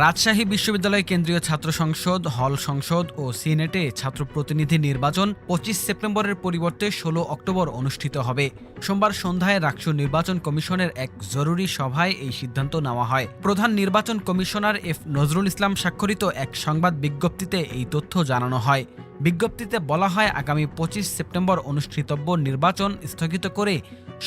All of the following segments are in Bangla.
রাজশাহী বিশ্ববিদ্যালয় কেন্দ্রীয় ছাত্র সংসদ, হল সংসদ ও সিনেটে ছাত্র প্রতিনিধি নির্বাচন পঁচিশ সেপ্টেম্বরের পরিবর্তে ষোলো অক্টোবর অনুষ্ঠিত হবে। সোমবার সন্ধ্যায় রাকসু নির্বাচন কমিশনের এক জরুরি সভায় এই সিদ্ধান্ত নেওয়া হয়। প্রধান নির্বাচন কমিশনার এফ নজরুল ইসলাম স্বাক্ষরিত এক সংবাদ বিজ্ঞপ্তিতে এই তথ্য জানানো হয়। বিজ্ঞপ্তিতে বলা হয়, আগামী পঁচিশ সেপ্টেম্বর অনুষ্ঠিতব্য নির্বাচন স্থগিত করে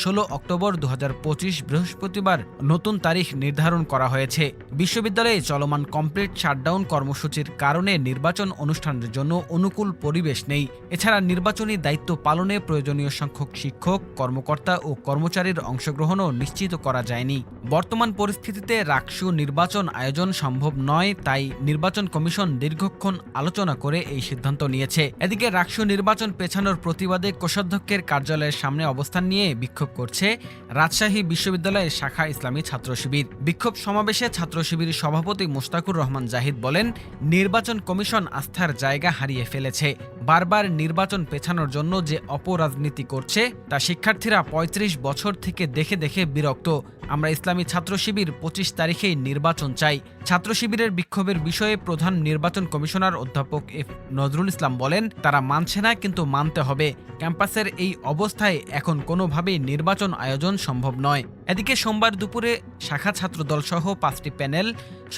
ষোলো অক্টোবর দু হাজার পঁচিশ বৃহস্পতিবার নতুন তারিখ নির্ধারণ করা হয়েছে। বিশ্ববিদ্যালয়ে চলমান কমপ্লিট শাটডাউন কর্মসূচির কারণে নির্বাচন অনুষ্ঠানের জন্য অনুকূল পরিবেশ নেই। এছাড়া নির্বাচনী দায়িত্ব পালনে প্রয়োজনীয় সংখ্যক শিক্ষক, কর্মকর্তা ও কর্মচারীর অংশগ্রহণও নিশ্চিত করা যায়নি। বর্তমান পরিস্থিতিতে রাকসু নির্বাচন আয়োজন সম্ভব নয়, তাই নির্বাচন কমিশন দীর্ঘক্ষণ আলোচনা করে এই সিদ্ধান্ত নিয়েছে। এদিকে রাকসু নির্বাচন পেছানোর প্রতিবাদে কোষাধ্যক্ষের কার্যালয়ের সামনে অবস্থান নিয়ে বিক্ষোভ করছে রাজশাহী বিশ্ববিদ্যালয়ের শাখা ইসলামী ছাত্র শিবির। বিক্ষোভ সমাবেশে ছাত্র শিবির সভাপতি মোস্তাকুর রহমান জাহিদ বলেন, নির্বাচন কমিশন আস্থার জায়গা হারিয়ে ফেলেছে। বারবার নির্বাচন পেছানোর জন্য যে অপরাজনীতি করছে, তা শিক্ষার্থীরা ৩৫ বছর থেকে দেখে দেখে বিরক্ত। আমরা ইসলামী ছাত্র শিবির পঁচিশ তারিখেই নির্বাচন চাই। ছাত্র শিবিরের বিক্ষোভের বিষয়ে প্রধান নির্বাচন কমিশনার অধ্যাপক এফ নজরুল ইসলাম বলেন, তারা মানছে না কিন্তু মানতে হবে। ক্যাম্পাসের এই অবস্থায় এখন কোনোভাবেই নির্বাচন আয়োজন সম্ভব নয়। এদিকে সোমবার দুপুরে শাখা ছাত্রদল সহ পাঁচটি প্যানেল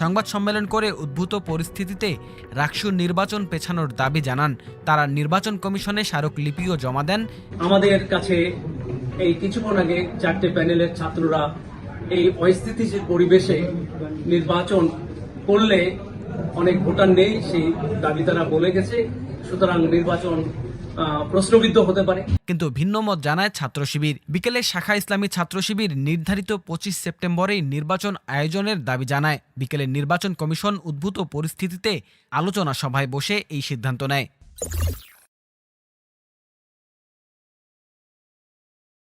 সংবাদ সম্মেলন করে উদ্ভূত পরিস্থিতিতে রাকসুর নির্বাচন পেছানোর দাবি জানান। তারা নির্বাচন কমিশনে স্মারকলিপিও জমা দেন। আমাদের কাছে এই কিছুক্ষণ আগে চারটে প্যানেলের ছাত্ররা এই অস্থিতিশীল পরিবেশে নির্বাচন করলে অনেক ভোটার নেই, সেই দাবি তারা বলে গেছে। সুতরাং নির্বাচন প্রশ্নবিদ্ধ হতে পারে। কিন্তু ভিন্নমত জানায় ছাত্র শিবির। বিকেলে শাখা ইসলামী ছাত্র শিবির নির্ধারিত পঁচিশ সেপ্টেম্বরেই নির্বাচন আয়োজনের দাবি জানায়। বিকেলে নির্বাচন কমিশন উদ্ভূত পরিস্থিতিতে আলোচনা সভায় বসে এই সিদ্ধান্ত নেয়।